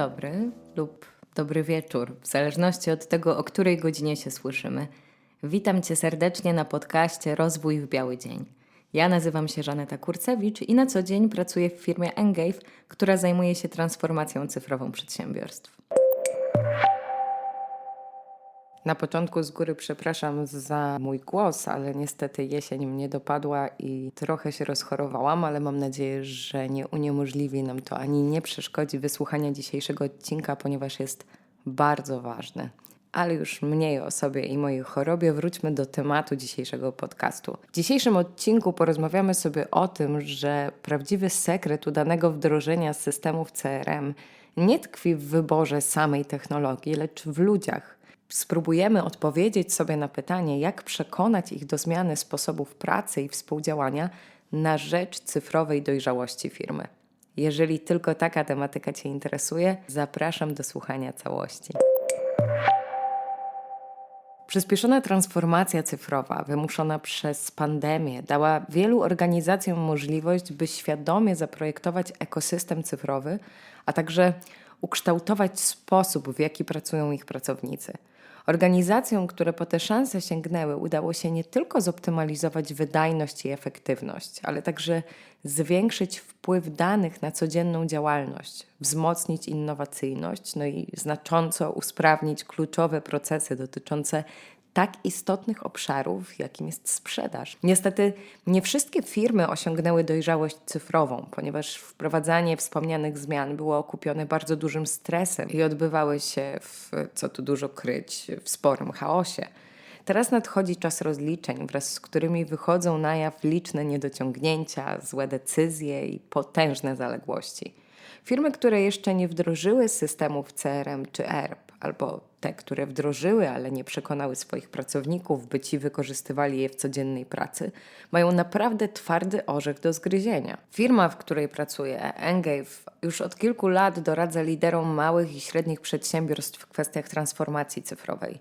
Dobry lub dobry wieczór, w zależności od tego, o której godzinie się słyszymy. Witam Cię serdecznie na podcaście Rozwój w Biały Dzień. Ja nazywam się Żaneta Kurcewicz i na co dzień pracuję w firmie Engave, która zajmuje się transformacją cyfrową przedsiębiorstw. Na początku z góry przepraszam za mój głos, ale niestety jesień mnie dopadła i trochę się rozchorowałam, ale mam nadzieję, że nie uniemożliwi nam to ani nie przeszkodzi wysłuchania dzisiejszego odcinka, ponieważ jest bardzo ważny. Ale już mniej o sobie i mojej chorobie, wróćmy do tematu dzisiejszego podcastu. W dzisiejszym odcinku porozmawiamy sobie o tym, że prawdziwy sekret udanego wdrożenia systemów CRM nie tkwi w wyborze samej technologii, lecz w ludziach spróbujemy odpowiedzieć sobie na pytanie, jak przekonać ich do zmiany sposobów pracy i współdziałania na rzecz cyfrowej dojrzałości firmy. Jeżeli tylko taka tematyka Cię interesuje, zapraszam do słuchania całości. Przyspieszona transformacja cyfrowa wymuszona przez pandemię dała wielu organizacjom możliwość, by świadomie zaprojektować ekosystem cyfrowy, a także ukształtować sposób, w jaki pracują ich pracownicy. Organizacjom, które po te szanse sięgnęły, udało się nie tylko zoptymalizować wydajność i efektywność, ale także zwiększyć wpływ danych na codzienną działalność, wzmocnić innowacyjność, no i znacząco usprawnić kluczowe procesy dotyczące tak istotnych obszarów, jakim jest sprzedaż. Niestety nie wszystkie firmy osiągnęły dojrzałość cyfrową, ponieważ wprowadzanie wspomnianych zmian było okupione bardzo dużym stresem i odbywały się w, co tu dużo kryć, w sporym chaosie. Teraz nadchodzi czas rozliczeń, wraz z którymi wychodzą na jaw liczne niedociągnięcia, złe decyzje i potężne zaległości. Firmy, które jeszcze nie wdrożyły systemów CRM czy ERP, albo te, które wdrożyły, ale nie przekonały swoich pracowników, by ci wykorzystywali je w codziennej pracy, mają naprawdę twardy orzech do zgryzienia. Firma, w której pracuję, Engave, już od kilku lat doradza liderom małych i średnich przedsiębiorstw w kwestiach transformacji cyfrowej.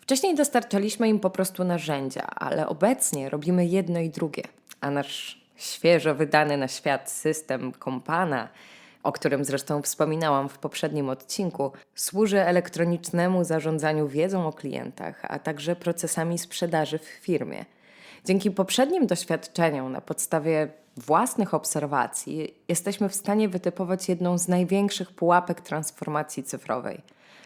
Wcześniej dostarczaliśmy im po prostu narzędzia, ale obecnie robimy jedno i drugie, a nasz świeżo wydany na świat system Kompana o którym zresztą wspominałam w poprzednim odcinku, służy elektronicznemu zarządzaniu wiedzą o klientach, a także procesami sprzedaży w firmie. Dzięki poprzednim doświadczeniom na podstawie własnych obserwacji jesteśmy w stanie wytypować jedną z największych pułapek transformacji cyfrowej,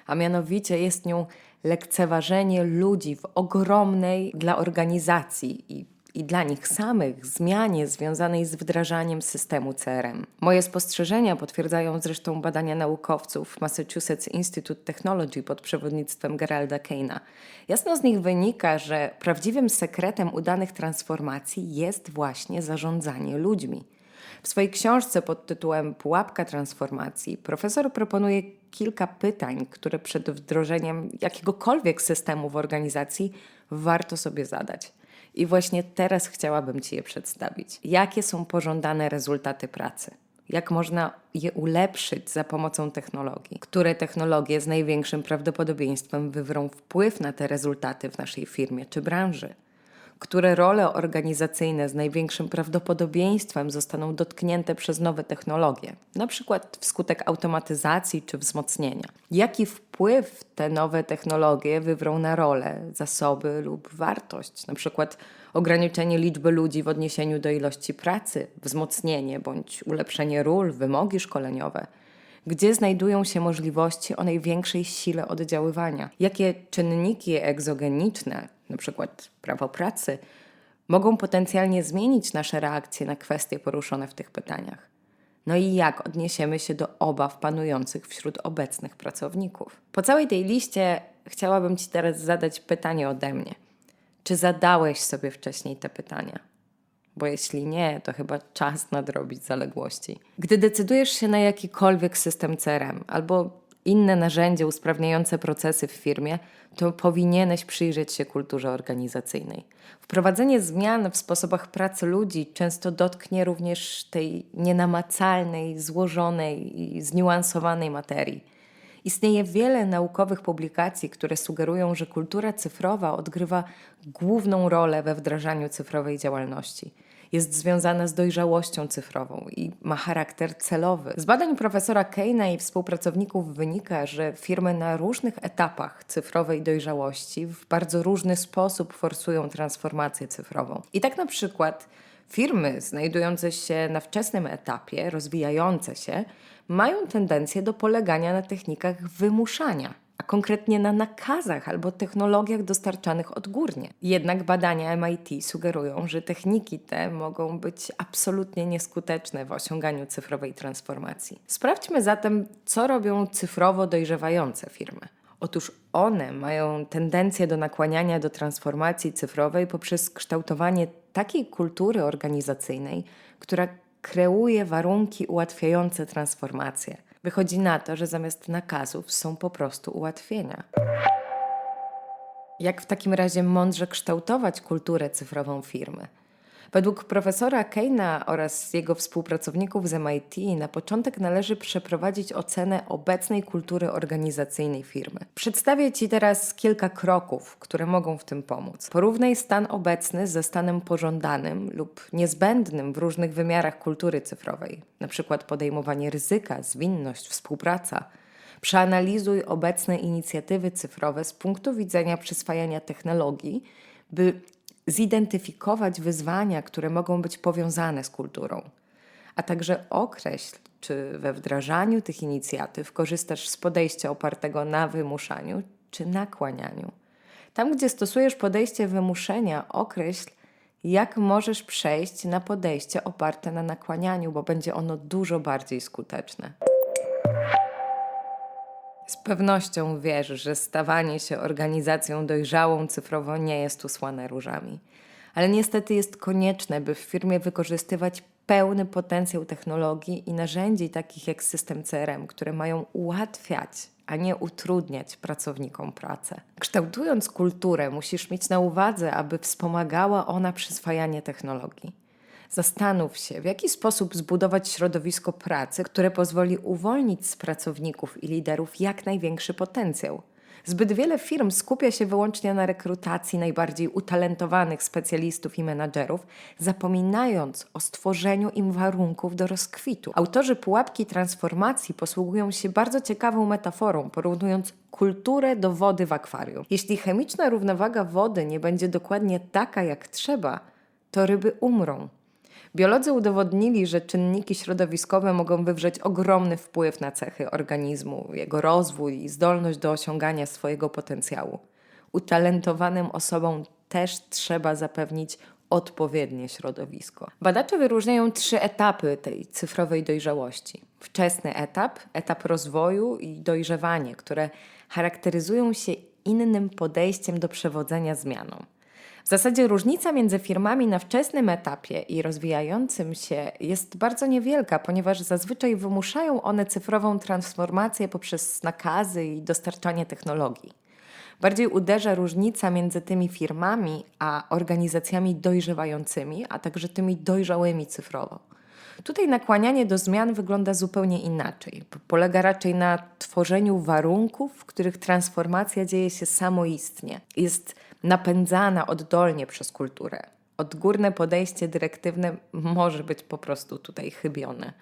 a mianowicie jest nią lekceważenie ludzi w ogromnej dla organizacji i i dla nich samych zmianie związanej z wdrażaniem systemu CRM. Moje spostrzeżenia potwierdzają zresztą badania naukowców Massachusetts Institute Technology pod przewodnictwem Geralda Keina. Jasno z nich wynika, że prawdziwym sekretem udanych transformacji jest właśnie zarządzanie ludźmi. W swojej książce pod tytułem Pułapka transformacji profesor proponuje kilka pytań, które przed wdrożeniem jakiegokolwiek systemu w organizacji warto sobie zadać. I właśnie teraz chciałabym Ci je przedstawić. Jakie są pożądane rezultaty pracy? Jak można je ulepszyć za pomocą technologii? Które technologie z największym prawdopodobieństwem wywrą wpływ na te rezultaty w naszej firmie czy branży? Które role organizacyjne z największym prawdopodobieństwem zostaną dotknięte przez nowe technologie, przykład wskutek automatyzacji czy wzmocnienia. Jaki wpływ te nowe technologie wywrą na role, zasoby lub wartość, przykład ograniczenie liczby ludzi w odniesieniu do ilości pracy, wzmocnienie bądź ulepszenie ról, wymogi szkoleniowe. Gdzie znajdują się możliwości o największej sile oddziaływania, jakie czynniki egzogeniczne, np. prawo pracy, mogą potencjalnie zmienić nasze reakcje na kwestie poruszone w tych pytaniach. No i jak odniesiemy się do obaw panujących wśród obecnych pracowników? Po całej tej liście chciałabym Ci teraz zadać pytanie ode mnie. Czy zadałeś sobie wcześniej te pytania? Bo jeśli nie, to chyba czas nadrobić zaległości. Gdy decydujesz się na jakikolwiek system CRM albo inne narzędzie usprawniające procesy w firmie, to powinieneś przyjrzeć się kulturze organizacyjnej. Wprowadzenie zmian w sposobach pracy ludzi często dotknie również tej nienamacalnej, złożonej i zniuansowanej materii. Istnieje wiele naukowych publikacji, które sugerują, że kultura cyfrowa odgrywa główną rolę we wdrażaniu cyfrowej działalności. Jest związana z dojrzałością cyfrową i ma charakter celowy. Z badań profesora Keina i współpracowników wynika, że firmy na różnych etapach cyfrowej dojrzałości w bardzo różny sposób forsują transformację cyfrową. I tak na przykład firmy znajdujące się na wczesnym etapie, rozwijające się, mają tendencję do polegania na technikach wymuszania konkretnie na nakazach albo technologiach dostarczanych odgórnie. Jednak badania MIT sugerują, że techniki te mogą być absolutnie nieskuteczne w osiąganiu cyfrowej transformacji. Sprawdźmy zatem, co robią cyfrowo dojrzewające firmy. Otóż one mają tendencję do nakłaniania do transformacji cyfrowej poprzez kształtowanie takiej kultury organizacyjnej, która kreuje warunki ułatwiające transformację. Wychodzi na to, że zamiast nakazów są po prostu ułatwienia. Jak w takim razie mądrze kształtować kulturę cyfrową firmy? Według profesora Keina oraz jego współpracowników z MIT na początek należy przeprowadzić ocenę obecnej kultury organizacyjnej firmy. Przedstawię Ci teraz kilka kroków, które mogą w tym pomóc. Porównaj stan obecny ze stanem pożądanym lub niezbędnym w różnych wymiarach kultury cyfrowej, np. podejmowanie ryzyka, zwinność, współpraca. Przeanalizuj obecne inicjatywy cyfrowe z punktu widzenia przyswajania technologii, by zidentyfikować wyzwania, które mogą być powiązane z kulturą, a także określ, czy we wdrażaniu tych inicjatyw korzystasz z podejścia opartego na wymuszaniu czy nakłanianiu. Tam, gdzie stosujesz podejście wymuszenia, określ, jak możesz przejść na podejście oparte na nakłanianiu, bo będzie ono dużo bardziej skuteczne. Z pewnością wiesz, że stawanie się organizacją dojrzałą cyfrowo nie jest usłane różami. Ale niestety jest konieczne, by w firmie wykorzystywać pełny potencjał technologii i narzędzi takich jak system CRM, które mają ułatwiać, a nie utrudniać pracownikom pracę. Kształtując kulturę, musisz mieć na uwadze, aby wspomagała ona przyswajanie technologii. Zastanów się, w jaki sposób zbudować środowisko pracy, które pozwoli uwolnić z pracowników i liderów jak największy potencjał. Zbyt wiele firm skupia się wyłącznie na rekrutacji najbardziej utalentowanych specjalistów i menadżerów, zapominając o stworzeniu im warunków do rozkwitu. Autorzy pułapki transformacji posługują się bardzo ciekawą metaforą, porównując kulturę do wody w akwarium. Jeśli chemiczna równowaga wody nie będzie dokładnie taka jak trzeba, to ryby umrą. Biolodzy udowodnili, że czynniki środowiskowe mogą wywrzeć ogromny wpływ na cechy organizmu, jego rozwój i zdolność do osiągania swojego potencjału. Utalentowanym osobom też trzeba zapewnić odpowiednie środowisko. Badacze wyróżniają trzy etapy tej cyfrowej dojrzałości: wczesny etap, etap rozwoju i dojrzewanie, które charakteryzują się innym podejściem do przewodzenia zmianą. W zasadzie różnica między firmami na wczesnym etapie i rozwijającym się jest bardzo niewielka, ponieważ zazwyczaj wymuszają one cyfrową transformację poprzez nakazy i dostarczanie technologii. Bardziej uderza różnica między tymi firmami a organizacjami dojrzewającymi, a także tymi dojrzałymi cyfrowo. Tutaj nakłanianie do zmian wygląda zupełnie inaczej. Polega raczej na tworzeniu warunków, w których transformacja dzieje się samoistnie. Jest napędzana oddolnie przez kulturę. Odgórne podejście dyrektywne może być po prostu tutaj chybione.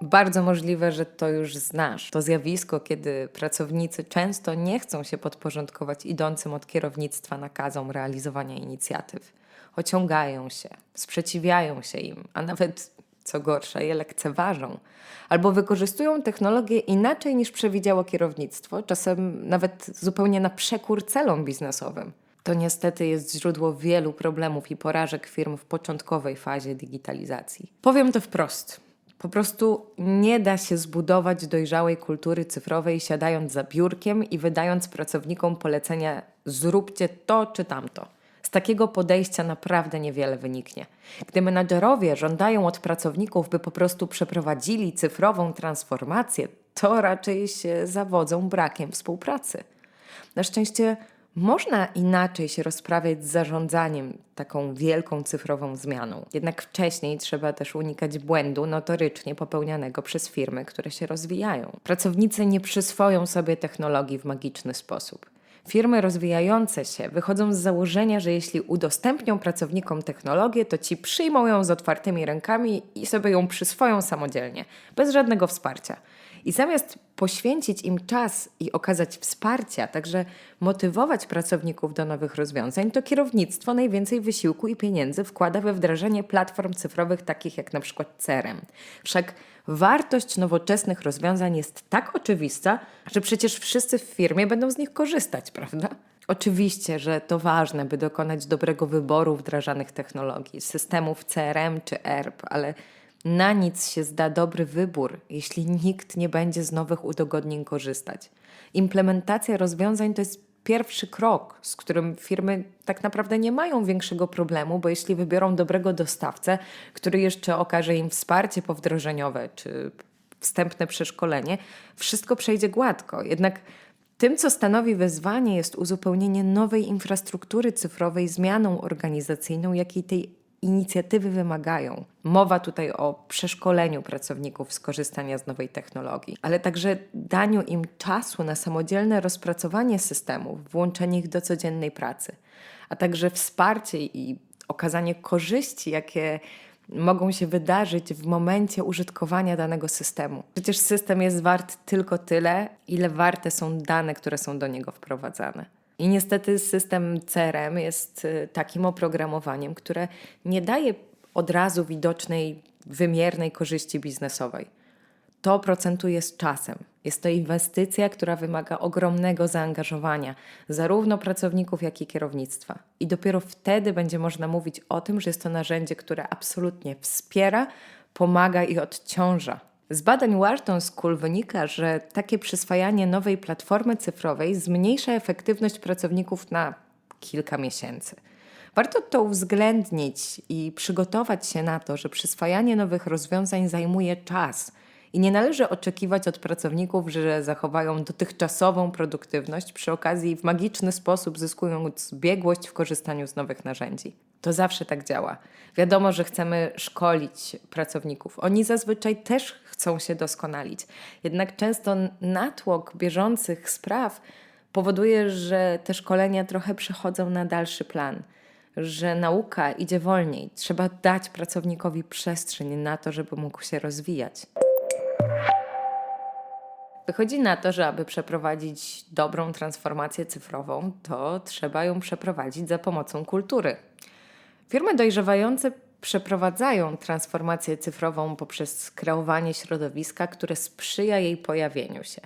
Bardzo możliwe, że to już znasz. To zjawisko, kiedy pracownicy często nie chcą się podporządkować idącym od kierownictwa nakazom realizowania inicjatyw. Ociągają się, sprzeciwiają się im, a nawet co gorsza, je lekceważą, albo wykorzystują technologię inaczej niż przewidziało kierownictwo, czasem nawet zupełnie na przekór celom biznesowym. To niestety jest źródło wielu problemów i porażek firm w początkowej fazie digitalizacji. Powiem to wprost. Po prostu nie da się zbudować dojrzałej kultury cyfrowej siadając za biurkiem i wydając pracownikom polecenia zróbcie to czy tamto takiego podejścia naprawdę niewiele wyniknie. Gdy menadżerowie żądają od pracowników, by po prostu przeprowadzili cyfrową transformację, to raczej się zawodzą brakiem współpracy. Na szczęście można inaczej się rozprawiać z zarządzaniem taką wielką cyfrową zmianą. Jednak wcześniej trzeba też unikać błędu notorycznie popełnianego przez firmy, które się rozwijają. Pracownicy nie przyswoją sobie technologii w magiczny sposób. Firmy rozwijające się wychodzą z założenia, że jeśli udostępnią pracownikom technologię, to ci przyjmą ją z otwartymi rękami i sobie ją przyswoją samodzielnie, bez żadnego wsparcia. I zamiast poświęcić im czas i okazać wsparcia, także motywować pracowników do nowych rozwiązań, to kierownictwo najwięcej wysiłku i pieniędzy wkłada we wdrażanie platform cyfrowych takich jak na przykład CRM. Wszak wartość nowoczesnych rozwiązań jest tak oczywista, że przecież wszyscy w firmie będą z nich korzystać, prawda? Oczywiście, że to ważne, by dokonać dobrego wyboru wdrażanych technologii, systemów CRM czy ERP, ale na nic się zda dobry wybór, jeśli nikt nie będzie z nowych udogodnień korzystać. Implementacja rozwiązań to jest pierwszy krok, z którym firmy tak naprawdę nie mają większego problemu, bo jeśli wybiorą dobrego dostawcę, który jeszcze okaże im wsparcie powdrożeniowe czy wstępne przeszkolenie, wszystko przejdzie gładko. Jednak tym, co stanowi wyzwanie, jest uzupełnienie nowej infrastruktury cyfrowej zmianą organizacyjną, jakiej tej inicjatywy wymagają. Mowa tutaj o przeszkoleniu pracowników z korzystania z nowej technologii, ale także daniu im czasu na samodzielne rozpracowanie systemów, włączenie ich do codziennej pracy, a także wsparcie i okazanie korzyści, jakie mogą się wydarzyć w momencie użytkowania danego systemu. Przecież system jest wart tylko tyle, ile warte są dane, które są do niego wprowadzane. I niestety system CRM jest y, takim oprogramowaniem, które nie daje od razu widocznej, wymiernej korzyści biznesowej. To procentuje z czasem. Jest to inwestycja, która wymaga ogromnego zaangażowania zarówno pracowników, jak i kierownictwa. I dopiero wtedy będzie można mówić o tym, że jest to narzędzie, które absolutnie wspiera, pomaga i odciąża z badań Wharton School wynika, że takie przyswajanie nowej platformy cyfrowej zmniejsza efektywność pracowników na kilka miesięcy. Warto to uwzględnić i przygotować się na to, że przyswajanie nowych rozwiązań zajmuje czas i nie należy oczekiwać od pracowników, że zachowają dotychczasową produktywność, przy okazji w magiczny sposób zyskując biegłość w korzystaniu z nowych narzędzi. To zawsze tak działa. Wiadomo, że chcemy szkolić pracowników. Oni zazwyczaj też chcą się doskonalić. Jednak często natłok bieżących spraw powoduje, że te szkolenia trochę przechodzą na dalszy plan, że nauka idzie wolniej. Trzeba dać pracownikowi przestrzeń na to, żeby mógł się rozwijać. Wychodzi na to, że aby przeprowadzić dobrą transformację cyfrową, to trzeba ją przeprowadzić za pomocą kultury. Firmy dojrzewające przeprowadzają transformację cyfrową poprzez kreowanie środowiska, które sprzyja jej pojawieniu się.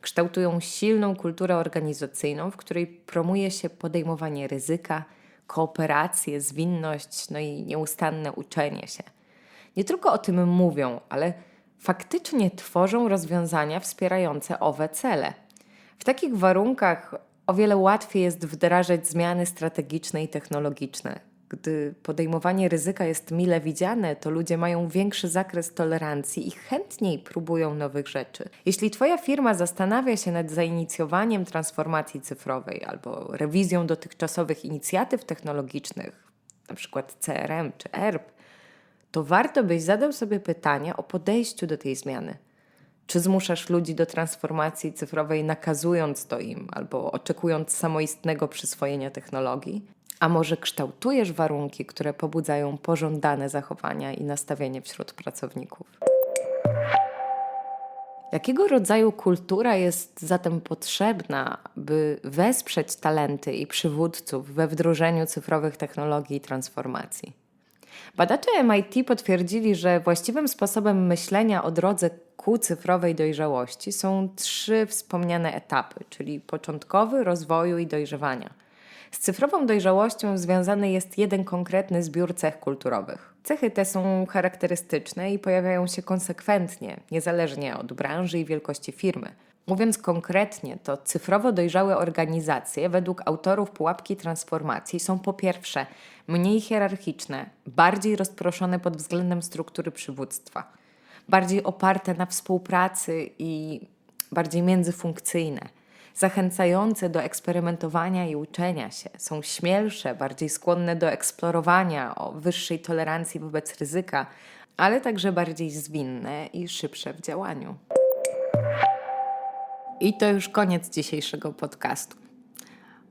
Kształtują silną kulturę organizacyjną, w której promuje się podejmowanie ryzyka, kooperację, zwinność, no i nieustanne uczenie się. Nie tylko o tym mówią, ale faktycznie tworzą rozwiązania wspierające owe cele. W takich warunkach o wiele łatwiej jest wdrażać zmiany strategiczne i technologiczne, gdy podejmowanie ryzyka jest mile widziane, to ludzie mają większy zakres tolerancji i chętniej próbują nowych rzeczy. Jeśli Twoja firma zastanawia się nad zainicjowaniem transformacji cyfrowej albo rewizją dotychczasowych inicjatyw technologicznych, np. CRM czy ERP, to warto byś zadał sobie pytanie o podejściu do tej zmiany. Czy zmuszasz ludzi do transformacji cyfrowej, nakazując to im albo oczekując samoistnego przyswojenia technologii? A może kształtujesz warunki, które pobudzają pożądane zachowania i nastawienie wśród pracowników? Jakiego rodzaju kultura jest zatem potrzebna, by wesprzeć talenty i przywódców we wdrożeniu cyfrowych technologii i transformacji? Badacze MIT potwierdzili, że właściwym sposobem myślenia o drodze ku cyfrowej dojrzałości są trzy wspomniane etapy, czyli początkowy, rozwoju i dojrzewania – z cyfrową dojrzałością związany jest jeden konkretny zbiór cech kulturowych. Cechy te są charakterystyczne i pojawiają się konsekwentnie, niezależnie od branży i wielkości firmy. Mówiąc konkretnie, to cyfrowo dojrzałe organizacje według autorów pułapki transformacji są po pierwsze mniej hierarchiczne, bardziej rozproszone pod względem struktury przywództwa, bardziej oparte na współpracy i bardziej międzyfunkcyjne zachęcające do eksperymentowania i uczenia się, są śmielsze, bardziej skłonne do eksplorowania, o wyższej tolerancji wobec ryzyka, ale także bardziej zwinne i szybsze w działaniu. I to już koniec dzisiejszego podcastu.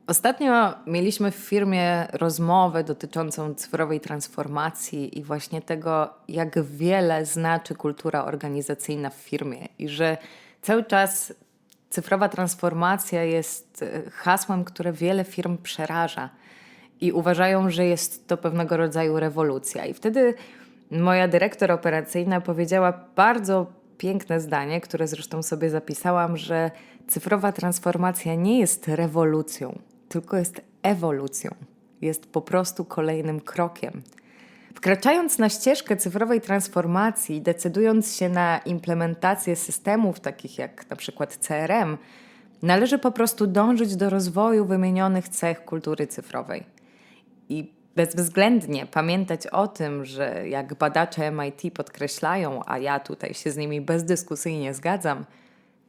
Ostatnio mieliśmy w firmie rozmowę dotyczącą cyfrowej transformacji i właśnie tego, jak wiele znaczy kultura organizacyjna w firmie i że cały czas cyfrowa transformacja jest e, hasłem, które wiele firm przeraża i uważają, że jest to pewnego rodzaju rewolucja. I wtedy moja dyrektor operacyjna powiedziała bardzo piękne zdanie, które zresztą sobie zapisałam, że cyfrowa transformacja nie jest rewolucją, tylko jest ewolucją. Jest po prostu kolejnym krokiem. Wkraczając na ścieżkę cyfrowej transformacji, decydując się na implementację systemów takich jak na przykład CRM, należy po prostu dążyć do rozwoju wymienionych cech kultury cyfrowej. I bezwzględnie pamiętać o tym, że jak badacze MIT podkreślają, a ja tutaj się z nimi bezdyskusyjnie zgadzam,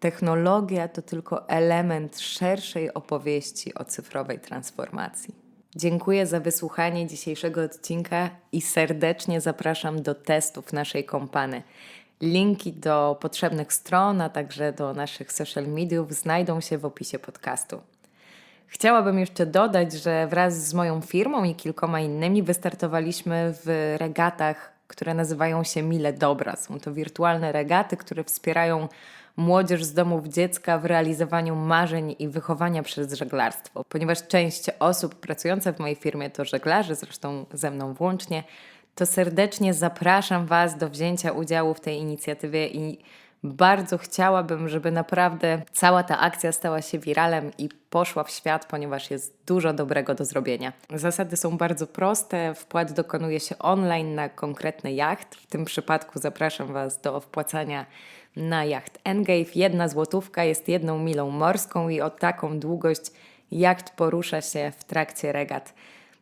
technologia to tylko element szerszej opowieści o cyfrowej transformacji. Dziękuję za wysłuchanie dzisiejszego odcinka i serdecznie zapraszam do testów naszej kompany. Linki do potrzebnych stron, a także do naszych social mediów znajdą się w opisie podcastu. Chciałabym jeszcze dodać, że wraz z moją firmą i kilkoma innymi wystartowaliśmy w regatach, które nazywają się Mile Dobra. Są to wirtualne regaty, które wspierają młodzież z domów dziecka w realizowaniu marzeń i wychowania przez żeglarstwo. Ponieważ część osób pracujących w mojej firmie to żeglarze, zresztą ze mną włącznie, to serdecznie zapraszam Was do wzięcia udziału w tej inicjatywie i bardzo chciałabym, żeby naprawdę cała ta akcja stała się wiralem i poszła w świat, ponieważ jest dużo dobrego do zrobienia. Zasady są bardzo proste. Wpłat dokonuje się online na konkretny jacht. W tym przypadku zapraszam Was do wpłacania na jacht Engave. Jedna złotówka jest jedną milą morską i o taką długość jacht porusza się w trakcie regat.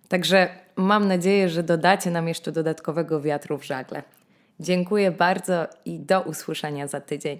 Także mam nadzieję, że dodacie nam jeszcze dodatkowego wiatru w żagle. Dziękuję bardzo i do usłyszenia za tydzień.